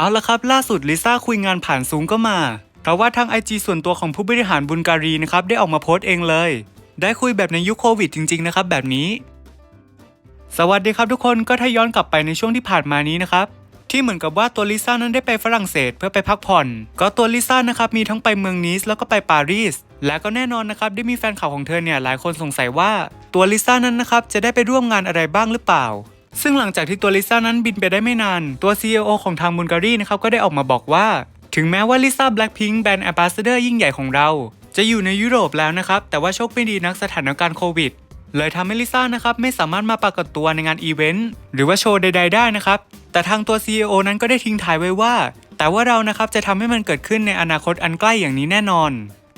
เอาละครับ ล่าสุดลิซ่าคุยงานผ่านซูมก็มาเพราะว่าทาง IG ส่วนตัวของผู้บริหารบุลการีนะครับได้ออกมาโพสต์เองเลย ได้คุยแบบในยุคโควิดจริง ๆ นะครับ แบบนี้ สวัสดีครับทุกคนก็ถ้าย้อนกลับไปในช่วงที่ผ่านมานี้นะครับที่เหมือนกับว่าตัวลิซ่านั้นได้ไปฝรั่งเศสเพื่อไปพักผ่อน ก็ตัวลิซ่านะครับมีทั้งไปเมืองนีสแล้วก็ไปปารีส และก็แน่นอนนะครับได้มีแฟนข่าวของเธอเนี่ยหลายคนสงสัยว่า ตัวลิซ่านั้นนะครับจะได้ไปร่วมงานอะไรบ้างหรือเปล่า ซึ่งหลังจากที่ตัวลิซ่านั้นบินไปได้ไม่นาน ตัว CEO ของทางบุลการีนะครับก็ได้ออกมาบอกว่า ถึงแม้ว่าลิซ่าแบล็คพิงค์แบรนด์แอมบาสเดอร์ยิ่งใหญ่ของเรา จะอยู่ในยุโรปแล้วนะครับ แต่ว่าโชคไม่ดีนักสถานการณ์โควิดเลยทำให้ลิซ่านะครับไม่สามารถมาปรากฏตัวในงานอีเวนต์หรือว่าโชว์ใด ๆ ได้นะครับ แต่ทางตัว CEO นั้นก็ได้ทิ้งท้ายไว้ว่า แต่ว่าเรานะครับจะทำให้มันเกิดขึ้นในอนาคตอันใกล้อย่างนี้แน่นอน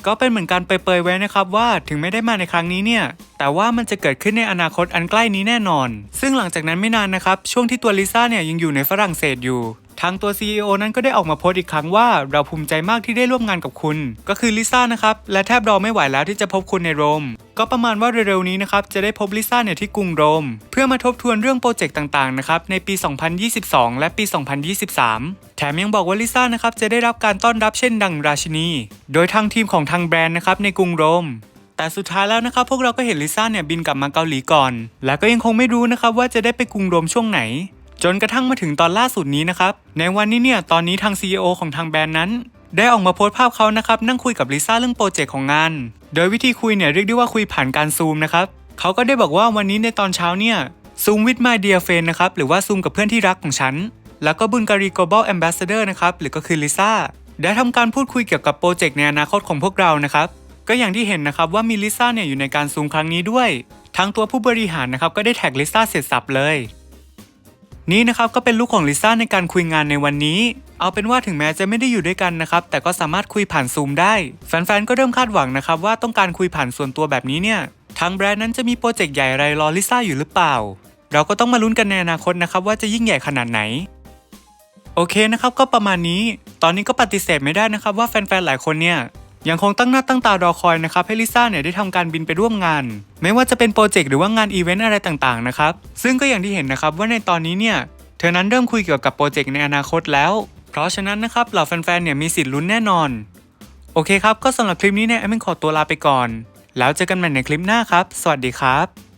ก็เป็นเหมือนการเปรยๆไว้นะครับว่าถึงไม่ได้มาในครั้งนี้เนี่ย แต่ว่ามันจะเกิดขึ้นในอนาคตอันใกล้นี้แน่นอน ซึ่งหลังจากนั้นไม่นานนะครับ ช่วงที่ตัวลิซ่าเนี่ยยังอยู่ในฝรั่งเศสอยู่ ทางตัว CEO นั้นก็ได้ออกมาโพสต์อีกครั้งว่าเราภูมิใจมากที่ได้ร่วมงานกับคุณ ก็คือลิซ่านะครับ และแทบรอไม่ไหวแล้วที่จะพบคุณในโรม ก็ประมาณว่าเร็วๆนี้นะครับจะได้พบลิซ่าเนี่ยที่กรุงโรม เพื่อมาทบทวนเรื่องโปรเจกต์ต่างๆนะครับในปี 2022 และปี 2023 แถมยังบอกว่าลิซ่านะครับจะได้รับการต้อนรับเช่นดังราชินี โดยทางทีมของทางแบรนด์นะครับในกรุงโรมแต่สุดท้ายแล้วนะครับพวกเราก็เห็นลิซ่าเนี่ยบินกลับมาเกาหลีก่อน และก็ยังคงไม่รู้นะครับว่าจะได้ไปกรุงโรมช่วงไหน จนกระทั่งมาถึงตอนล่าสุดนี้นะครับ ในวันนี้เนี่ยตอนนี้ทาง CEO ของทางแบรนด์นั้น ได้ออกมาโพสต์ภาพเขานะครับนั่งคุยกับลิซ่าเรื่องโปรเจกต์ของงาน โดยวิธีคุยเนี่ยเรียกได้ว่าคุยผ่านการซูมนะครับเขาก็ได้บอกว่าวันนี้ในตอนเช้าเนี่ยซูม with my dear friend นะครับหรือว่าซูมกับเพื่อนที่รักของฉัน แล้วก็บุลการี global ambassador นะครับหรือก็คือลิซ่าได้ทำการพูดคุยเกี่ยวกับโปรเจกต์ในอนาคตของพวกเรานะครับก็อย่างที่เห็นนะครับว่ามีลิซ่าเนี่ยอยู่ในการซูมครั้งนี้ด้วย ทั้งตัวผู้บริหารนะครับก็ได้แท็กลิซ่าเสร็จสับเลย นี่นะครับก็เป็นลุคของลิซ่าในการคุยงานในวันนี้ เอาเป็นว่าถึงแม้จะไม่ได้อยู่ด้วยกันนะครับ แต่ก็สามารถคุยผ่านซูมได้ แฟนๆ ก็เริ่มคาดหวังนะครับว่าต้องการคุยผ่านส่วนตัวแบบนี้เนี่ย ทางแบรนด์นั้นจะมีโปรเจกต์ใหญ่อะไรรอลิซ่าอยู่หรือเปล่า เราก็ต้องมาลุ้นกันในอนาคตนะครับว่าจะยิ่งใหญ่ขนาดไหน โอเคนะครับก็ประมาณนี้ ตอนนี้ก็ปฏิเสธไม่ได้นะครับว่าแฟนๆ หลายคนเนี่ย ยังคงตั้งหน้าตั้งตารอคอยนะครับให้ลิซ่าเนี่ยได้ทำการบินไปร่วมงาน ไม่ว่าจะเป็นโปรเจกต์หรือว่างานอีเวนต์อะไรต่างๆนะครับซึ่งก็อย่างที่เห็นนะครับว่าในตอนนี้เนี่ยเธอนั้นเริ่มคุยเกี่ยวกับโปรเจกต์ในอนาคตแล้ว เพราะฉะนั้นนะครับเหล่าแฟนๆเนี่ยมีสิทธิ์ลุ้นแน่นอน โอเคครับก็สำหรับคลิปนี้เนี่ยแอมมินขอตัวลาไปก่อน แล้วเจอกันใหม่ในคลิปหน้าครับ สวัสดีครับ